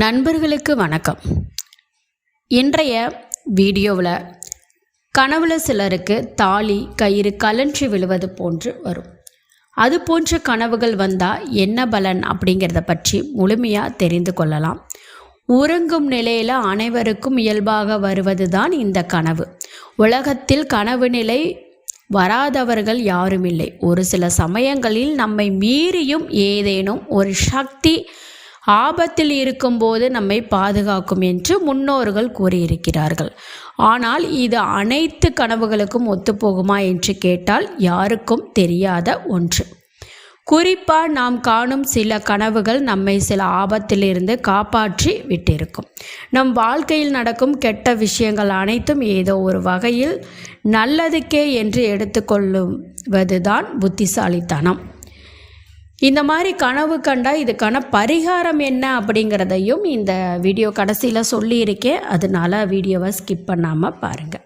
நண்பர்களுக்கு வணக்கம். இன்றைய வீடியோவில் கனவுல சிலருக்கு தாலி கயிறு கலன்றி விழுவது போன்று வரும். அது போன்ற கனவுகள் வந்தால் என்ன பலன் அப்படிங்கிறத பற்றி முழுமையாக தெரிந்து கொள்ளலாம். உறங்கும் நிலையில் அனைவருக்கும் இயல்பாக வருவது தான் இந்த கனவு. உலகத்தில் கனவு நிலை வராதவர்கள் யாரும் இல்லை ஒரு சில சமயங்களில் நம்மை மீறியும் ஏதேனும் ஒரு சக்தி ஆபத்தில் இருக்கும்போது நம்மை பாதுகாக்கும் என்று முன்னோர்கள் கூறியிருக்கிறார்கள். ஆனால் இது அனைத்து கனவுகளுக்கும் ஒத்துப்போகுமா என்று கேட்டால் யாருக்கும் தெரியாத ஒன்று. குறிப்பாக நாம் காணும் சில கனவுகள் நம்மை சில ஆபத்திலிருந்து காப்பாற்றி விட்டிருக்கும். நம் வாழ்க்கையில் நடக்கும் கெட்ட விஷயங்கள் அனைத்தும் ஏதோ ஒரு வகையில் நல்லதுக்கே என்று எடுத்துக்கொள்ளுவதுதான் புத்திசாலித்தனம். இந்த மாதிரி கனவு கண்டால் இதுக்கான பரிகாரம் என்ன அப்படிங்கிறதையும் இந்த வீடியோ கடைசியில் சொல்லியிருக்கேன். அதனால வீடியோவை ஸ்கிப் பண்ணாமல் பாருங்கள்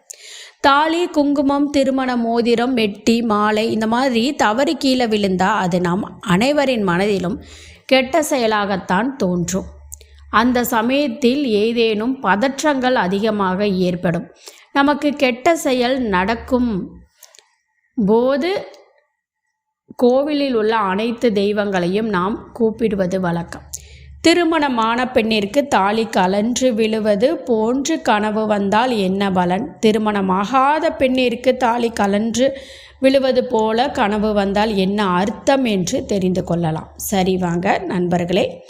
தாலி குங்குமம் திருமண மோதிரம் மெட்டி மாலை இந்த மாதிரி தவறு கீழே விழுந்தால் அது நாம் அனைவரின் மனதிலும் கெட்ட செயலாகத்தான் தோன்றும். அந்த சமயத்தில் ஏதேனும் பதற்றங்கள் அதிகமாக ஏற்படும். நமக்கு கெட்ட செயல் நடக்கும் போது கோவிலில் உள்ள அனைத்து தெய்வங்களையும் நாம் கூப்பிடுவது வழக்கம். திருமணமான பெண்ணிற்கு தாலி கலன்று விழுவது போன்று கனவு வந்தால் என்ன பலன்? திருமணமாகாத பெண்ணிற்கு தாலி கலன்று விழுவது போல கனவு வந்தால் என்ன அர்த்தம் என்று தெரிந்து கொள்ளலாம். சரி வாங்க நண்பர்களே.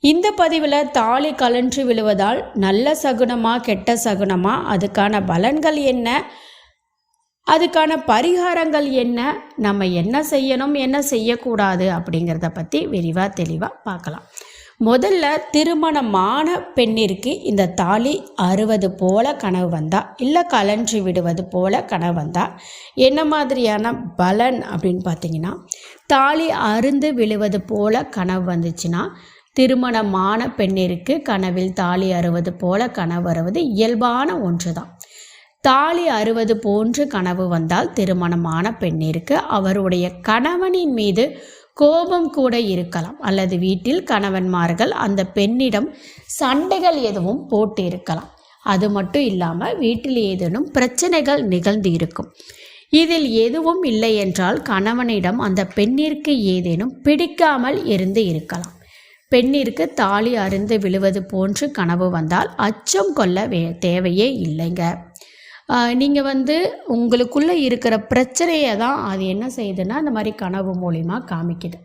இந்த பதிவில் தாலி கலன்று விழுவதால் நல்ல சகுனமா கெட்ட சகுனமா அதுக்கான பலன்கள் என்ன? அதுக்கான பரிகாரங்கள் என்ன? நம்ம என்ன செய்யணும்? என்ன செய்யக்கூடாது? அப்படிங்கிறத பற்றி விரிவாக தெளிவாக பார்க்கலாம். முதல்ல திருமணமான பெண்ணிற்கு இந்த தாலி அறுவது போல கனவு வந்தா இல்லை கலன்றி விடுவது போல கனவு வந்தா என்ன மாதிரியான பலன் அப்படின்னு பார்த்தீங்கன்னா தாலி அருந்து விழுவது போல கனவு வந்துச்சுன்னா திருமணமான பெண்ணிற்கு கனவில் தாலி அறுவது போல கனவு வருவது இயல்பான ஒன்று தான் தாலி அறுவது போன்று கனவு வந்தால் திருமணமான பெண்ணிற்கு அவருடைய கணவனின் மீது கோபம் கூட இருக்கலாம். அல்லது வீட்டில் கணவன்மார்கள் அந்த பெண்ணிடம் சண்டைகள் எதுவும் போட்டு இருக்கலாம் அது மட்டும் இல்லாமல் வீட்டில் ஏதேனும் பிரச்சனைகள் நிகழ்ந்து இருக்கும். இதில் எதுவும் இல்லை என்றால் கணவனிடம் அந்த பெண்ணிற்கு ஏதேனும் பிடிக்காமல் இருந்து இருக்கலாம். பெண்ணிற்கு தாலி அருந்து விழுவது போன்று கனவு வந்தால் அச்சம் கொள்ள வே தேவையே இல்லைங்க. நீங்கள் வந்து உங்களுக்குள்ளே இருக்கிற பிரச்சனையை தான் அது என்ன செய்யுதுன்னா இந்த மாதிரி கனவு மூலிமா காமிக்குது.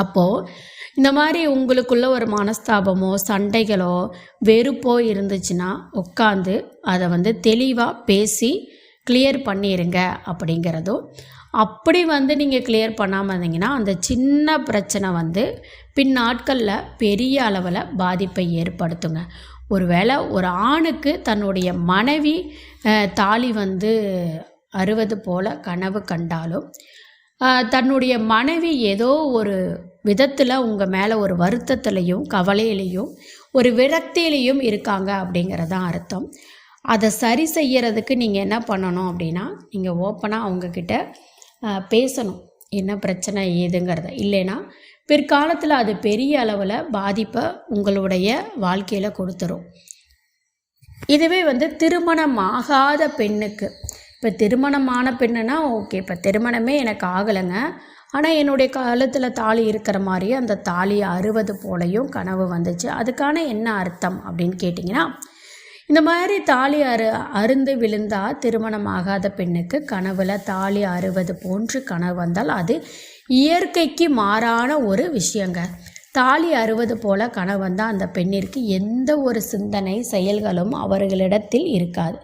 அப்போது இந்த மாதிரி உங்களுக்குள்ள ஒரு மனஸ்தாபமோ சண்டைகளோ வெறுப்போ இருந்துச்சுன்னா உட்காந்து அதை வந்து தெளிவாக பேசி கிளியர் பண்ணிடுங்க அப்படிங்கிறதும் அப்படி வந்து நீங்கள் கிளியர் பண்ணாமல் இருந்தீங்கன்னா அந்த சின்ன பிரச்சனை வந்து பின் நாட்களில் பெரிய அளவில் பாதிப்பை ஏற்படுத்துங்க. ஒருவேளை ஒரு ஆணுக்கு தன்னுடைய மனைவி தாலி வந்து அறுவது போல கனவு கண்டாலும் தன்னுடைய மனைவி ஏதோ ஒரு விதத்தில் உங்கள் மேலே ஒரு வருத்தத்துலேயும் கவலையிலையும் ஒரு விரக்தியிலையும் இருக்காங்க அப்படிங்கிறதான் அர்த்தம். அதை சரி செய்யறதுக்கு நீங்கள் என்ன பண்ணணும் அப்படின்னா நீங்கள் ஓப்பனாக அவங்கக்கிட்ட பேசணும். என்ன பிரச்சனை ஏதுங்கிறத. இல்லைன்னா பிற்காலத்தில் அது பெரிய அளவில் பாதிப்பை உங்களுடைய வாழ்க்கையில் கொடுத்துரும். இதுவே வந்து திருமணம் ஆகாத பெண்ணுக்கு. இப்போ திருமணமான பெண்ணுனா ஓகே இப்போ திருமணமே எனக்கு ஆகலைங்க. ஆனால் என்னுடைய காலத்தில் தாலி இருக்கிற மாதிரியே அந்த தாலி அறுவது போலையும் கனவு வந்துச்சு. அதுக்கான என்ன அர்த்தம் அப்படின்னு கேட்டிங்கன்னா இந்த மாதிரி தாலி அரு அருந்து விழுந்தால் திருமணம் ஆகாத பெண்ணுக்கு கனவுல தாலி அறுவது போன்று கனவு வந்தால் அது இயற்கைக்கு மாறான ஒரு விஷயங்க. தாலி அறுவது போல கனவு வந்தால் அந்த பெண்ணிற்கு எந்த ஒரு சிந்தனை செயல்களும் அவர்களிடத்தில் இருக்காது.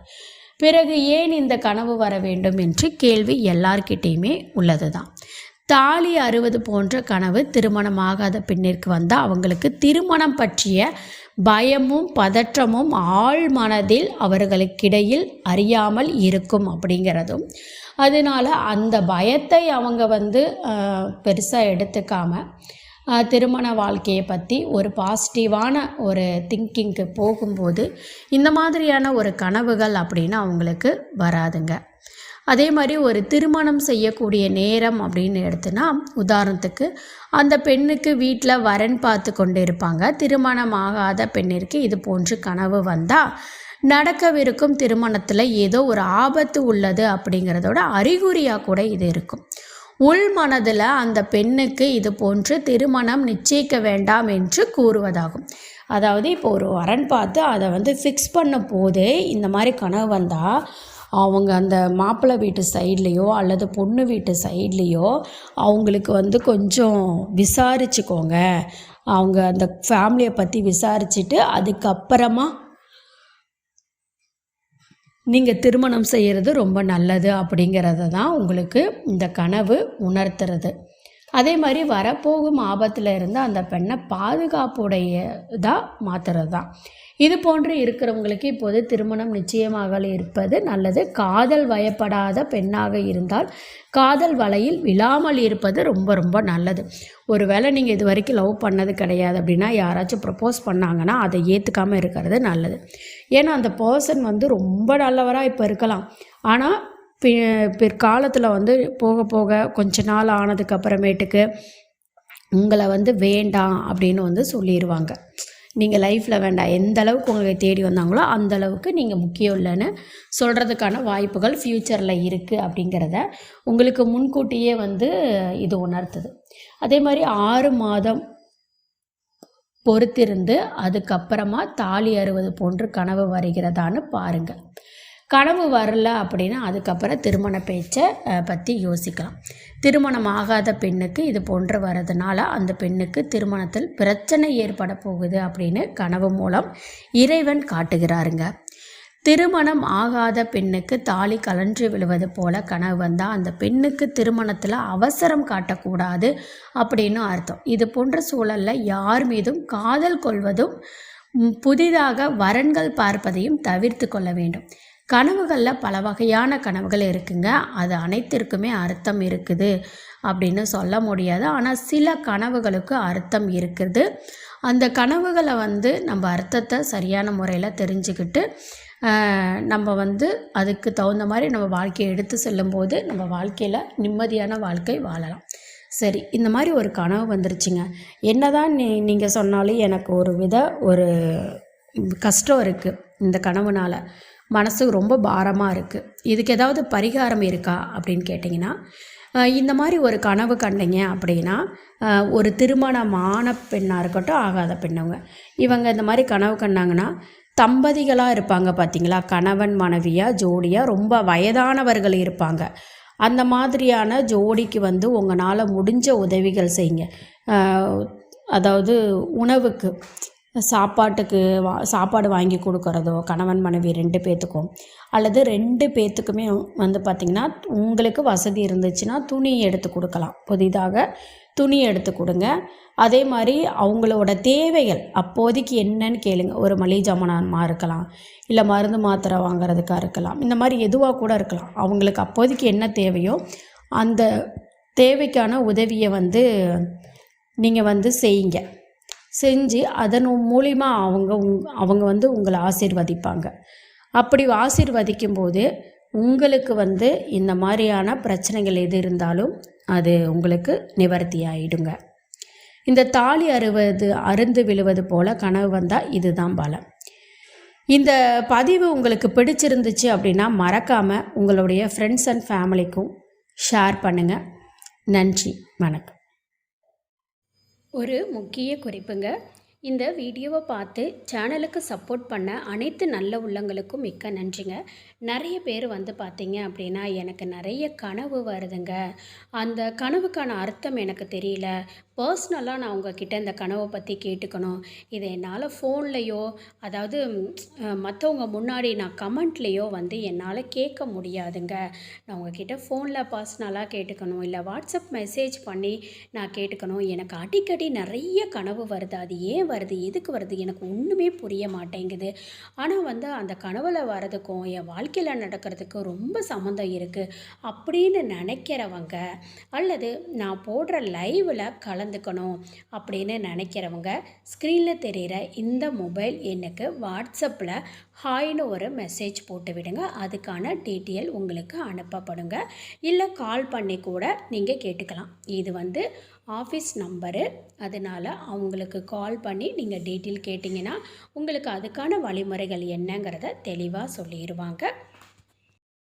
பிறகு ஏன் இந்த கனவு வர வேண்டும் என்று கேள்வி எல்லார்கிட்டேயுமே உள்ளது தான் தாலி அறுவது போன்ற கனவு திருமணமாகாத பெண்ணிற்கு வந்தால் அவங்களுக்கு திருமணம் பற்றிய பயமும் பதற்றமும் ஆழ் மனதில் அவர்களுக்கிடையில் அறியாமல் இருக்கும் அப்படிங்கிறதும். அதனால் அந்த பயத்தை அவங்க வந்து பெருசாக எடுத்துக்காமல் திருமண வாழ்க்கையை பற்றி ஒரு பாசிட்டிவான ஒரு திங்கிங்க்கு போகும்போது இந்த மாதிரியான ஒரு கனவுகள் அப்படின்னு அவங்களுக்கு வராதுங்க. அதே மாதிரி ஒரு திருமணம் செய்யக்கூடிய நேரம் அப்படின்னு எடுத்துனா உதாரணத்துக்கு அந்த பெண்ணுக்கு வீட்டில் வரன் பார்த்து கொண்டு இருப்பாங்க திருமணம் ஆகாத பெண்ணிற்கு இது போன்று கனவு வந்தால் நடக்கவிருக்கும் திருமணத்தில் ஏதோ ஒரு ஆபத்து உள்ளது அப்படிங்கிறதோட அறிகுறியாக கூட இது இருக்கும். உள் மனதில் அந்த பெண்ணுக்கு இது போன்று திருமணம் நிச்சயிக்க வேண்டாம் என்று கூறுவதாகும். அதாவது இப்போ ஒரு வரன் பார்த்து அதை வந்து ஃபிக்ஸ் பண்ண போதே இந்த மாதிரி கனவு வந்தால் அவங்க அந்த மாப்பிள்ளை வீட்டு சைட்லேயோ அல்லது பொண்ணு வீட்டு சைட்லேயோ அவங்களுக்கு வந்து கொஞ்சம் விசாரிச்சுக்கோங்க. அவங்க அந்த ஃபேமிலியை பற்றி விசாரிச்சுட்டு அதுக்கப்புறமா நீங்கள் திருமணம் செய்கிறது ரொம்ப நல்லது அப்படிங்கிறத தான் உங்களுக்கு இந்த கனவு உணர்த்துறது. அதே மாதிரி வரப்போகும் ஆபத்தில் இருந்து அந்த பெண்ணை பாதுகாப்புடையதாக மாற்றுறது தான் இது போன்று இருக்கிறவங்களுக்கு இப்போது திருமணம் நிச்சயமாக இருப்பது நல்லது. காதல் வயப்படாத பெண்ணாக இருந்தால் காதல் வலையில் விழாமல் இருப்பது ரொம்ப ரொம்ப நல்லது. ஒருவேளை நீங்கள் இது வரைக்கும் லவ் பண்ணது கிடையாது அப்படின்னா யாராச்சும் ப்ரப்போஸ் பண்ணாங்கன்னா அதை ஏற்றுக்காமல் இருக்கிறது நல்லது. ஏன்னா அந்த பர்சன் வந்து ரொம்ப நல்லவராக இப்போ இருக்கலாம். ஆனால் பிற்காலத்தில் வந்து போக போக கொஞ்ச நாள் ஆனதுக்கு அப்புறமேட்டுக்கு உங்களை வந்து வேண்டாம் அப்படின்னு வந்து சொல்லிடுவாங்க நீங்கள் லைஃப்பில் வேண்டாம். எந்த அளவுக்கு உங்களை தேடி வந்தாங்களோ அந்த அளவுக்கு நீங்கள் முக்கியம் இல்லைன்னு சொல்கிறதுக்கான வாய்ப்புகள் ஃப்யூச்சரில் இருக்குது அப்படிங்கிறத உங்களுக்கு முன்கூட்டியே வந்து இது உணர்த்துது. அதே மாதிரி ஆறு மாதம் பொறுத்திருந்து அதுக்கப்புறமா தாலி அறுவது போன்று கனவு வருகிறதான்னு பாருங்கள் கனவு வரல அப்படின்னா அதுக்கப்புறம் திருமண பேச்சை பற்றி யோசிக்கலாம். திருமணம் ஆகாத பெண்ணுக்கு இது போன்று வர்றதுனால அந்த பெண்ணுக்கு திருமணத்தில் பிரச்சனை ஏற்பட போகுது அப்படின்னு கனவு மூலம் இறைவன் காட்டுகிறாருங்க. திருமணம் ஆகாத பெண்ணுக்கு தாலி கலன்று விழுவது போல கனவு வந்தால் அந்த பெண்ணுக்கு திருமணத்தில் அவசரம் காட்டக்கூடாது அப்படின்னு அர்த்தம். இது போன்ற சூழலில் யார் மீதும் காதல் கொள்வதும் புதிதாக வரன்கள் பார்ப்பதையும் தவிர்த்து கொள்ள வேண்டும். கனவுகளில் பல வகையான கனவுகள் இருக்குங்க. அது அனைத்திற்குமே அர்த்தம் இருக்குது அப்படின்னு சொல்ல முடியாது. ஆனால் சில கனவுகளுக்கு அர்த்தம் இருக்குது. அந்த கனவுகளை வந்து நம்ம அர்த்தத்தை சரியான முறையில் தெரிஞ்சுக்கிட்டு நம்ம வந்து அதுக்கு தகுந்த மாதிரி நம்ம வாழ்க்கையை எடுத்து செல்லும்போது நம்ம வாழ்க்கையில் நிம்மதியான வாழ்க்கை வாழலாம். சரி இந்த மாதிரி ஒரு கனவு வந்துருச்சுங்க. என்ன தான் நீ நீங்கள் சொன்னாலும் எனக்கு ஒரு வித ஒரு கஷ்டம் இருக்குது இந்த கனவுனால். மனசுக்கு ரொம்ப பாரமாக இருக்குது இதுக்கு ஏதாவது பரிகாரம் இருக்கா? அப்படின்னு கேட்டிங்கன்னா இந்த மாதிரி ஒரு கனவு கண்டீங்க அப்படின்னா ஒரு திருமணமான பெண்ணாக இருக்கட்டும் ஆகாத பெண்ணவங்க இவங்க இந்த மாதிரி கனவு கண்டாங்கன்னா தம்பதிகளாக இருப்பாங்க பார்த்தீங்களா கணவன் மனைவியாக ஜோடியாக ரொம்ப வயதானவர்கள் இருப்பாங்க. அந்த மாதிரியான ஜோடிக்கு வந்து உங்களால் முடிஞ்ச உதவிகள் செய்யுங்க. அதாவது உணவுக்கு. சாப்பாட்டுக்கு வா சாப்பாடு வாங்கி கொடுக்குறதோ கணவன் மனைவி ரெண்டு பேர்த்துக்கும் அல்லது ரெண்டு பேர்த்துக்குமே வந்து பார்த்திங்கன்னா உங்களுக்கு வசதி இருந்துச்சுன்னா துணி எடுத்து கொடுக்கலாம். புதிதாக துணி எடுத்து கொடுங்க. அதே மாதிரி அவங்களோட தேவைகள் அப்போதைக்கு என்னன்னு கேளுங்க. ஒரு மளிகை ஜாமானமாக இருக்கலாம் இல்லை மருந்து மாத்திரை வாங்குறதுக்காக இருக்கலாம். இந்த மாதிரி எதுவாக கூட இருக்கலாம். அவங்களுக்கு அப்போதைக்கு என்ன தேவையோ அந்த தேவைக்கான உதவியை வந்து நீங்கள் வந்து செய்யுங்க. செஞ்சு அதன் மூலிமா அவங்க உங் அவங்க வந்து உங்களை ஆசீர்வதிப்பாங்க. அப்படி ஆசீர்வதிக்கும் போது உங்களுக்கு வந்து இந்த மாதிரியான பிரச்சனைகள் எது இருந்தாலும் அது உங்களுக்கு நிவர்த்தி ஆகிடுங்க இந்த தாலி அறுவது அருந்து விழுவது போல் கனவு வந்தால் இதுதான் பலம். இந்த பதிவு உங்களுக்கு பிடிச்சிருந்துச்சு அப்படின்னா மறக்காமல் உங்களுடைய ஃப்ரெண்ட்ஸ் அண்ட் ஃபேமிலிக்கும் ஷேர் பண்ணுங்கள் நன்றி வணக்கம். ஒரு முக்கிய குறிப்புங்க. இந்த வீடியோவை பார்த்து சேனலுக்கு சப்போர்ட் பண்ண அனைத்து நல்ல உள்ளங்களுக்கும் மிக்க நன்றிங்க. நிறைய பேர் வந்து பார்த்தீங்க அப்படின்னா எனக்கு நிறைய கனவு வருதுங்க. அந்த கனவுக்கான அர்த்தம் எனக்கு தெரியல. பர்ஸ்னலாக நான் உங்ககிட்ட இந்த கனவை பற்றி கேட்டுக்கணும். இதை என்னால் ஃபோன்லேயோ அதாவது மற்றவங்க முன்னாடி நான் கமெண்ட்லேயோ வந்து என்னால் கேட்க முடியாதுங்க. நான் உங்ககிட்ட ஃபோனில் பர்ஸ்னலாக கேட்டுக்கணும். இல்லை வாட்ஸ்அப் மெசேஜ் பண்ணி நான் கேட்டுக்கணும். எனக்கு அடிக்கடி நிறைய கனவு வருது. அது ஏன் வருது? எதுக்கு வருது? எனக்கு ஒன்றுமே புரிய மாட்டேங்குது. ஆனால் வந்து அந்த கனவில் வரதுக்கும் என் வாழ்க்கையில் நடக்கிறதுக்கும் ரொம்ப சம்மந்தம் இருக்குது அப்படின்னு நினைக்கிறவங்க அல்லது நான் போடுற லைவில் கலந்து கலந்துக்கணும் அப்படின்னு நினைக்கிறவங்க ஸ்க்ரீனில் தெரிகிற இந்த மொபைல் எண்ணுக்கு வாட்ஸ்அப்பில் ஹாய்னு ஒரு மெசேஜ் போட்டு விடுங்க. அதுக்கான டீட்டெயில் உங்களுக்கு அனுப்பப்படுங்க. இல்லை கால் பண்ணி கூட நீங்கள் கேட்டுக்கலாம். இது வந்து ஆஃபீஸ் நம்பரு அதனால் அவங்களுக்கு கால் பண்ணி நீங்கள் டீட்டெயில் கேட்டிங்கன்னா உங்களுக்கு அதுக்கான வழிமுறைகள் என்னங்கிறத தெளிவாக சொல்லிடுவாங்க